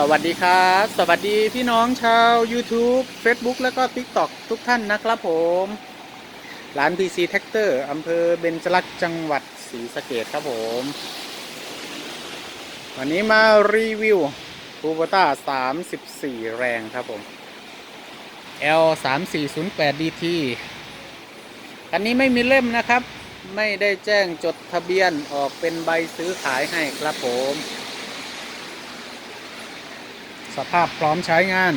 สวัสดีครับ สวัสดีพี่น้องชาว YouTube Facebook แล้วก็ TikTok ทุกท่านนะครับผมร้าน PC t r a c t o r อำเภอเบญจลักษณ์จังหวัดศรีสะเกดครับผม วันนี้มารีวิว c u b o t a 34 แรงครับผม L 3 4 0 8 DT คันนี้ไม่มีเล่มนะครับ ไม่ได้แจ้งจดทะเบียนออกเป็นใบซื้อขายให้ครับผม สภาพพร้อมใช้งาน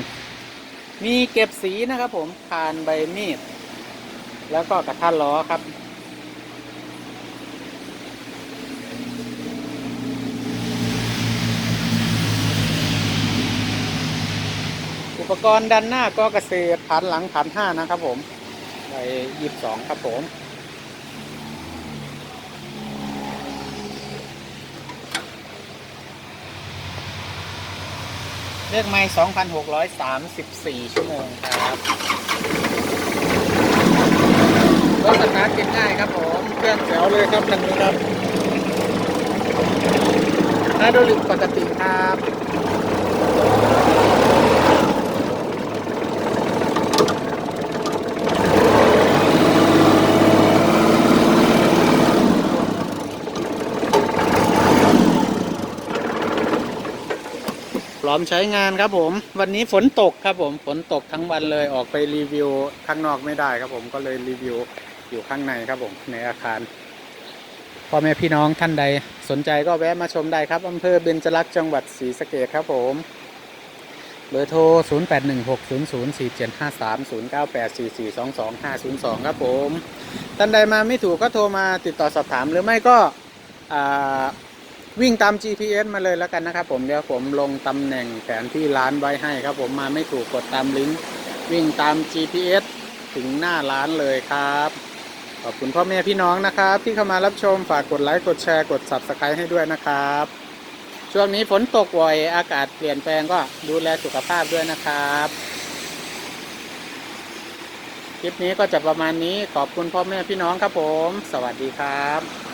มีเก็บสีนะครับผมคานใบมีด แล้วก็กระทันล้อครับ อุปกรณ์ด้านหน้าก็เกษตรผ่านหลังผ่านห้านะครับผมใบยี่สิบสองครับผม เลขไม้2,634 ชั่วโมงครับรถสตาร์ทง่ายครับผมเครื่องแถวเลยครับคันนี้ครับไฮดรอลิกปกติครับ พร้อมใช้งานครับผม วันนี้ฝนตกครับผมฝนตกทั้งวันเลยออกไปรีวิวข้างนอกไม่ได้ครับผมก็เลยรีวิวอยู่ข้างในครับผมในอาคารพ่อแม่พี่น้องท่านใดสนใจก็แวะมาชมได้ครับอำเภอเบญจลักษณ์จังหวัดศรีสะเกดครับผมเบอร์โทร 0816004753 0984422502 ครับผม ท่านใดมาไม่ถูกก็โทรมาติดต่อสอบถามหรือไม่ก็อ่า วิ่งตาม GPS มาเลยแล้วกันนะครับผมเดี๋ยวผมลงตำแหน่งแผนที่ร้านไว้ให้ครับผมมาไม่ถูกกดตามลิงก์วิ่งตาม GPS ถึงหน้าร้านเลยครับ ขอบคุณพ่อแม่พี่น้องนะครับ ที่เข้ามารับชมฝากกดไลค์กดแชร์กด Subscribe ให้ด้วยนะครับ ช่วงนี้ฝนตกบ่อยอากาศเปลี่ยนแปลงก็ดูแลสุขภาพด้วยนะครับคลิปนี้ก็จะประมาณนี้ขอบคุณพ่อแม่พี่น้องครับผม สวัสดีครับ